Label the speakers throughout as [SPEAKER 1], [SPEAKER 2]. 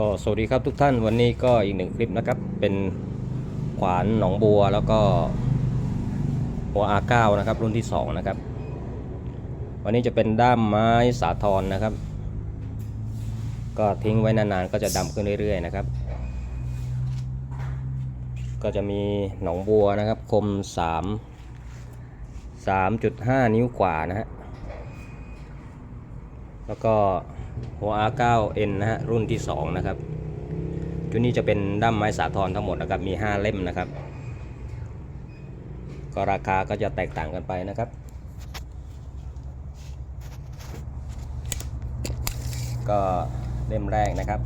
[SPEAKER 1] ก็สวัสดีครับทุกท่านวันนี้ก็อีกหนึ่งคลิปนะครับ เป็นขวานหนองบัวแล้วก็หัว R9 นะครับ รุ่นที่ 2 นะครับ วันนี้จะเป็นด้ามไม้สาทรนะครับ ก็ทิ้งไว้นานๆก็จะดำขึ้นเรื่อยๆนะครับ ก็จะมีหนองบัวนะครับ คม 3 3.5 นิ้วกว่านะฮะแล้วก็ หัว R9N นะฮะรุ่นที่ 2 นะครับ ชุดนี้จะเป็นด้ามไม้สาทรทั้งหมดนะครับ มี 5 เล่มนะครับ ก็ราคาก็จะแตกต่างกันไปนะครับ ก็เล่มแรกนะครับ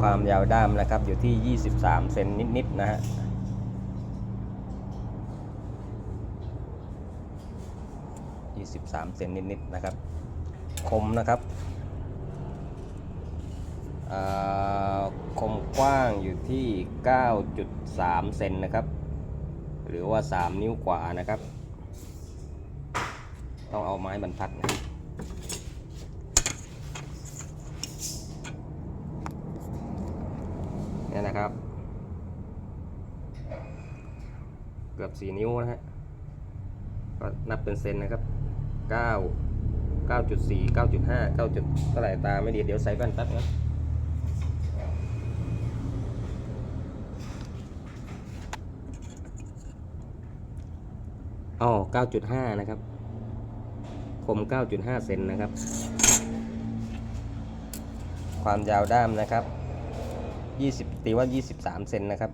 [SPEAKER 1] ความยาวด้ามนะครับอยู่ที่ 23 เซนนิดๆนะฮะ23 เซนนิดๆนะครับ คมนะครับคมกว้างอยู่ที่ 9.3 เซนนะครับ หรือว่า 3 นิ้วกว่านะครับ ต้องเอาไม้บรรทัดนะเนี่ยนะครับ เกือบ 4 นิ้วนะฮะ ก็นับเป็นเซนนะครับ 9 9.4 9.5 9จุดเท่าไหร่ตาไม่ดีเดี๋ยวใส่แว่นแป๊บนะอ๋อ9.5 นะครับ คม 9.5 เซนนะครับ ความยาวด้ามนะครับ 20 ตีว่า 23 เซนนะครับ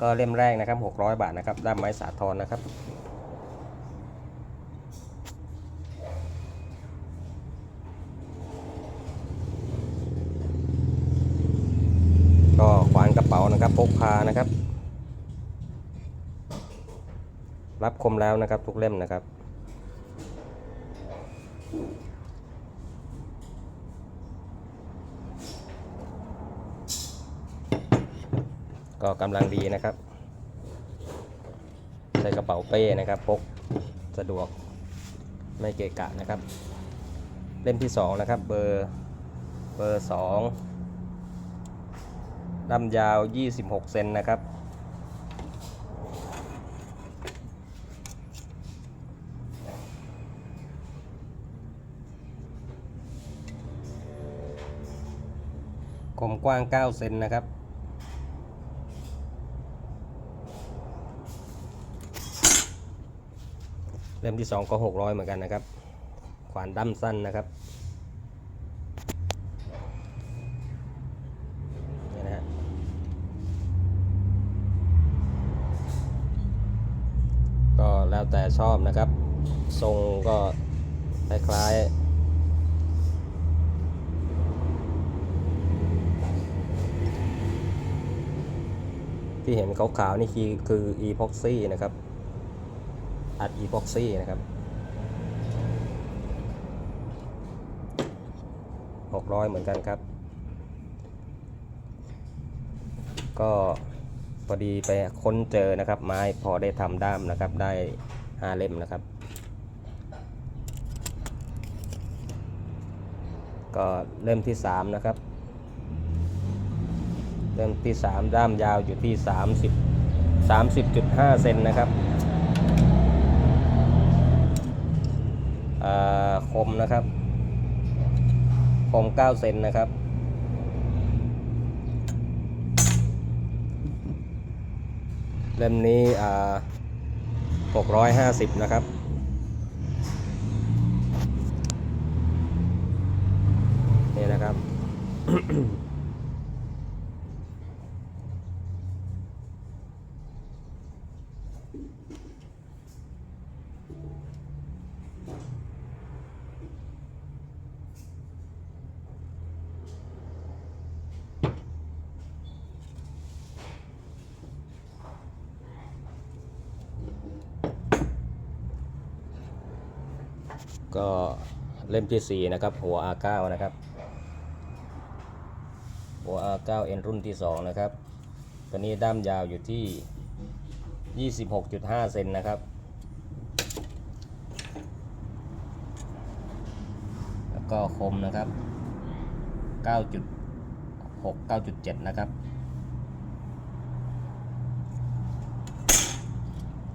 [SPEAKER 1] ก็เล่มแรกนะครับ 600 บาทนะครับ ด้ามไม้สาทรนะครับ ก็ขวานกระเป๋านะครับพกพานะครับ รับคมแล้วนะครับทุกเล่มนะครับ ก็กำลังดีนะครับ ใส่กระเป๋าเป้นะครับพกสะดวกไม่เกะกะนะครับ เล่มที่สองนะครับ เบอร์เบอร์สองลำยาว 26 เซนนะครับ กว้าง 9 เซนนะครับ เล่มที่ 2 ก็ 600 เหมือนกันนะครับ ขวานด้ำสั้นนะครับนี่นะฮะก็แล้วแต่ชอบนะครับ ทรงก็คล้ายๆ ที่เห็นขาวๆนี่คือคืออีพ็อกซี่นะครับอัดอีพ็อกซี่นะครับ600เหมือนกันครับ ก็พอดีไปค้นเจอนะครับ ไม้พอได้ทำด้ามนะครับ ได้ห้าเล่มนะครับ ก็เล่มที่3นะครับ เล่มที่ 3 ด้ามยาวอยู่ที่ 30 30.5 เซนนะครับคมนะครับคม 9 เซนนะครับ เล่มนี้อ่า650 นะครับนี่นะครับ ก็เล่มที่ 4 นะครับ หัว R9 นะครับ หัว R9N รุ่นที่ 2 นะครับ ตัวนี้ด้ามยาวอยู่ที่ 26.5 เซนนะครับแล้วก็คมนะครับ 9.6 9.7 นะครับ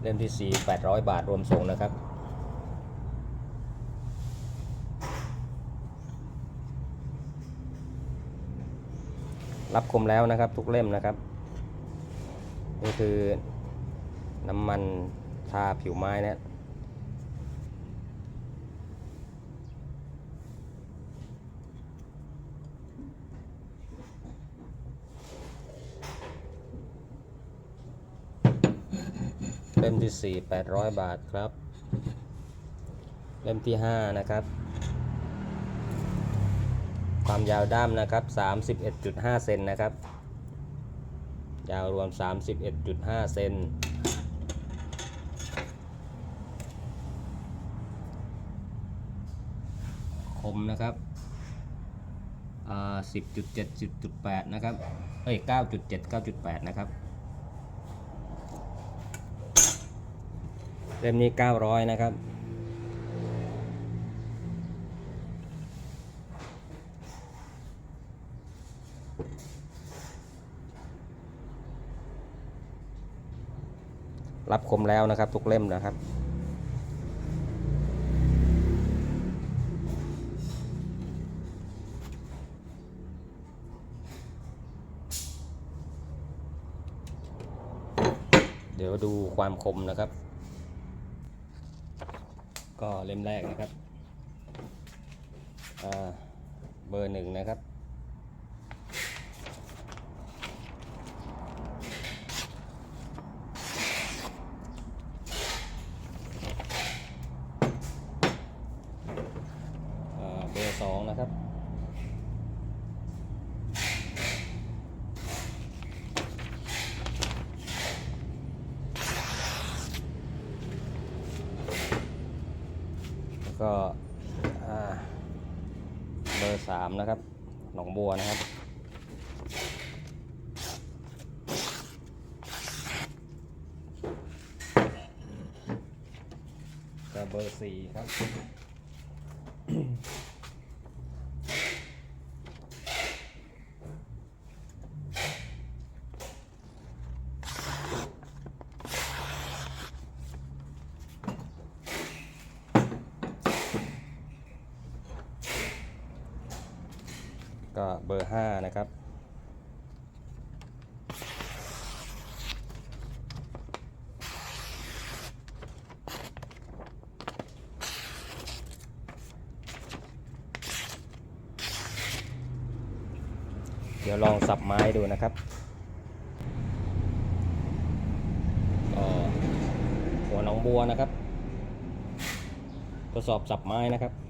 [SPEAKER 1] เล่มที่ 4 800 บาทรวมส่งนะครับ รับคมแล้วนะครับ ทุกเล่มนะครับ นี่คือน้ำมันทาผิวไม้นะเล่มที่ 4 800 บาทครับ เล่มที่ 5 นะครับ ความยาวด้ามนะครับ 31.5 เซนนะครับ ยาวรวม 31.5 เซนคมนะครับอ่า10.7 10.8นะครับ เอ้ย9.7 9.8นะครับเล่มนี้900นะครับ รับคมแล้วนะครับทุกเล่มนะครับ เดี๋ยวดูความคมนะครับ ก็เล่มแรกนะครับเบอร์หนึ่งนะครับ เอ่อเบอร์สองนะครับ แล้วก็อ่าเบอร์ สามนะครับ หนองบัวนะครับก็เบอร์สี่ครับ ก็เบอร์ห้านะครับ เดี๋ยวลองสับไม้ดูนะครับก็หัวหนองบัวนะครับทดสอบสับไม้นะครับ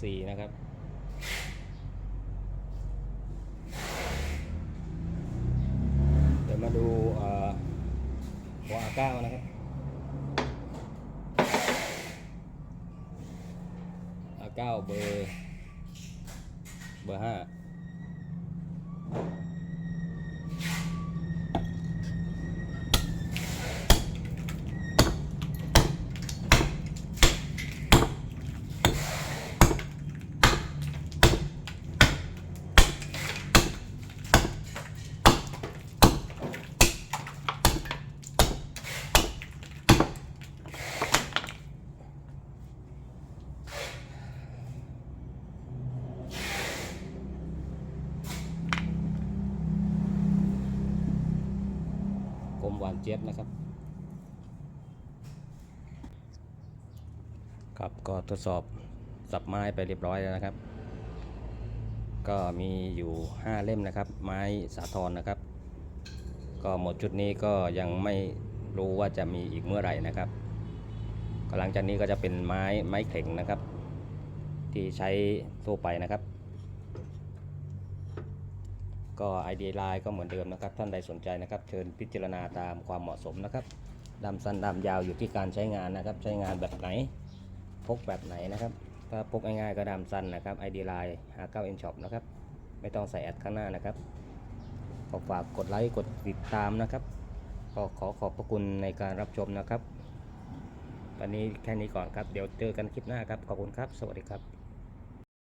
[SPEAKER 1] เบอร์สี่นะครับ เดี๋ยวมาดูหัวอาเก้านะครับอาเก้าเบอร์ เบอร์ห้า หวานเจี๊ยบนะครับ ครับก็ทดสอบสับไม้ไปเรียบร้อยแล้วนะครับ ก็มีอยู่ 5 เล่มนะครับ ไม้สาทรนะครับ ก็หมดชุดนี้ก็ยังไม่รู้ว่าจะมีอีกเมื่อไหร่นะครับหลังจากนี้ก็จะเป็นไม้ไม้เข่งนะครับ ที่ใช้ทั่วไปนะครับ ก็ ID Line ก็เหมือนเดิมนะครับท่านใดสนใจนะครับเชิญพิจารณาตามความเหมาะสมนะครับดำสั้นดำยาวอยู่ที่การใช้งานนะครับ ใช้งานแบบไหนพกแบบไหนนะครับถ้าพกง่ายๆก็ดำสั้นนะครับ ID Line 59 M Shop นะครับไม่ต้องใส่แอดข้างหน้านะครับขอฝากกดไลค์กดติดตามนะครับก็ขอขอบพระคุณในการรับชมนะครับ วันนี้แค่นี้ก่อนครับ เดี๋ยวเจอกันคลิปหน้าครับ ขอบคุณครับ สวัสดีครับ